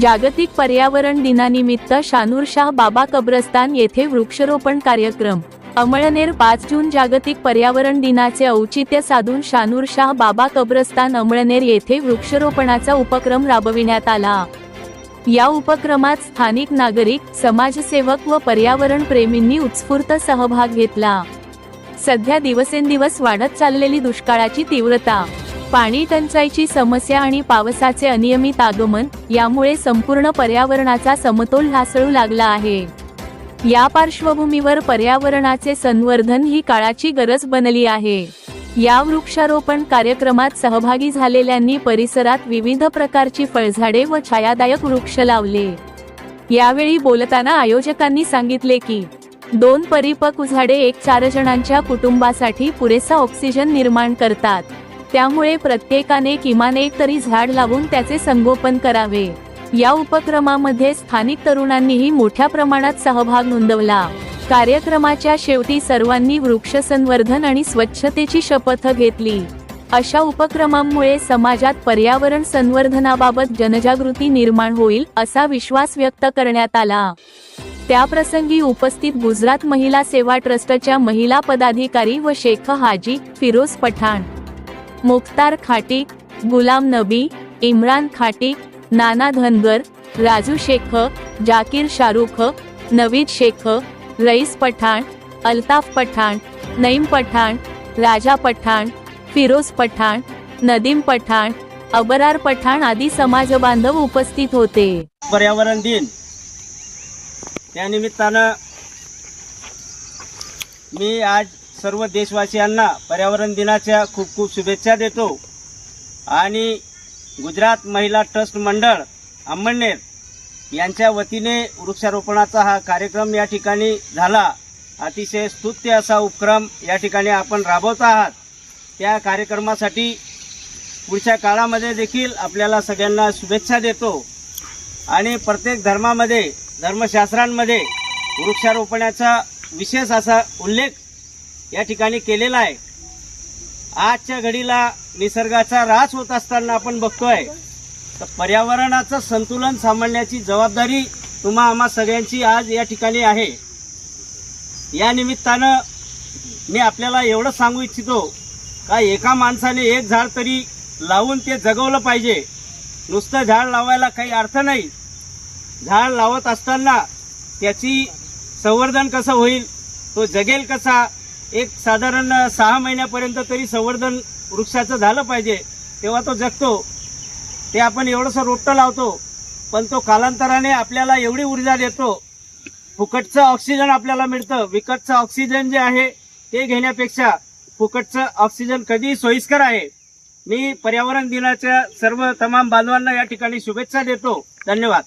जागतिक पर्यावरण दिनानिमित्त शानूरशाह बाबा कब्रस्तान येथे वृक्षरोपण कार्यक्रम. अमळनेर पाच जून जागतिक पर्यावरण दिनाचे औचित्य साधून शानूरशाह बाबा कब्रस्तान अमळनेर येथे वृक्षरोपणाचा उपक्रम राबविण्यात आला. या उपक्रमात स्थानिक नागरिक समाजसेवक व पर्यावरण प्रेमींनी उत्स्फूर्त सहभाग घेतला. सध्या दिवसेंदिवस वाढत चाललेली दुष्काळाची तीव्रता पाणी टंचाईची समस्या आणि पावसाचे अनियमित आगमन यामुळे संपूर्ण पर्यावरणाचा समतोल ढासळू लागला आहे. या पार्श्वभूमीवर पर्यावरणाचे संवर्धन ही काळाची गरज बनली आहे. या वृक्षारोपण कार्यक्रमात सहभागी झालेल्यांनी परिसरात विविध प्रकारची फळझाडे व छायादायक वृक्ष लावले. यावेळी बोलताना आयोजकांनी सांगितले की दोन परिपक्व झाडे एक चार जणांच्या कुटुंबासाठी पुरेसा ऑक्सिजन निर्माण करतात. त्यामुळे प्रत्येकाने किमान एक तरी झाड लावून त्याचे संगोपन करावे. या उपक्रमामध्ये स्थानिक तरुणांनीही मोठ्या प्रमाणात सहभाग नोंदवला. कार्यक्रमाच्या शेवटी सर्वांनी वृक्ष संवर्धन आणि स्वच्छतेची शपथ घेतली. अशा उपक्रमांमुळे समाजात पर्यावरण संवर्धनाबाबत जनजागृती निर्माण होईल असा विश्वास व्यक्त करण्यात आला. त्याप्रसंगी उपस्थित गुजरात महिला सेवा ट्रस्टच्या महिला पदाधिकारी व शेख हाजी फिरोज पठाण मुख्तार खाटिक गुलाम नबी इम्रान खाटिक नाना धनगर राजू शेख जाकीर शाहरुख नवीद शेख रईस पठाण अल्ताफ पठाण नईम पठाण राजा पठाण फिरोज पठाण नदीम पठाण अबरार पठाण आदी समाज बांधव उपस्थित होते. पर्यावरण दिन. त्यानिमित्तानं मी आज सर्व देशवासियांना पर्यावरण दिनाच्या खूप खूप शुभेच्छा देतो. आणि गुजरात महिला ट्रस्ट मंडळ अंमळनेर यांच्या वतीने वृक्षारोपणाचा हा कार्यक्रम या ठिकाणी झाला. अतिशय स्तुत्य असा उपक्रम या ठिकाणी आपण राबवत आहात. त्या कार्यक्रमासाठी पुढच्या काळामध्ये देखील आपल्याला सगळ्यांना शुभेच्छा देतो. आणि प्रत्येक धर्मामध्ये धर्मशास्त्रांमध्ये वृक्षारोपणाचा विशेष असा उल्लेख या ठिकाणी केलेला आहे. आजच्या घडीला निसर्गाचा ऱ्हास होत असताना आपण बघतोय तर पर्यावरणाचं संतुलन सांभाळण्याची जबाबदारी तुम्हा आम्हा सगळ्यांची आज या ठिकाणी आहे. या निमित्तानं मी आपल्याला एवढं सांगू इच्छितो का एका माणसाने एक झाड तरी लावून ते जगवलं पाहिजे. नुसतं झाड लावायला काही अर्थ नाही. झाड लावत असताना त्याची संवर्धन कसं होईल तो जगेल कसा एक साधारण सहा महिन्यापर्यंत तरी संवर्धन वृक्षाचं झालं पाहिजे तेव्हा तो जगतो. ते आपण एवढंसं रोपटं लावतो पण तो कालांतराने आपल्याला एवढी ऊर्जा देतो. फुकटचं ऑक्सिजन आपल्याला मिळतं. विकतचं ऑक्सिजन जे आहे ते घेण्यापेक्षा फुकटचं ऑक्सिजन कधीही सोयीस्कर आहे. मी पर्यावरण दिनाच्या सर्व तमाम बांधवांना या ठिकाणी शुभेच्छा देतो. धन्यवाद.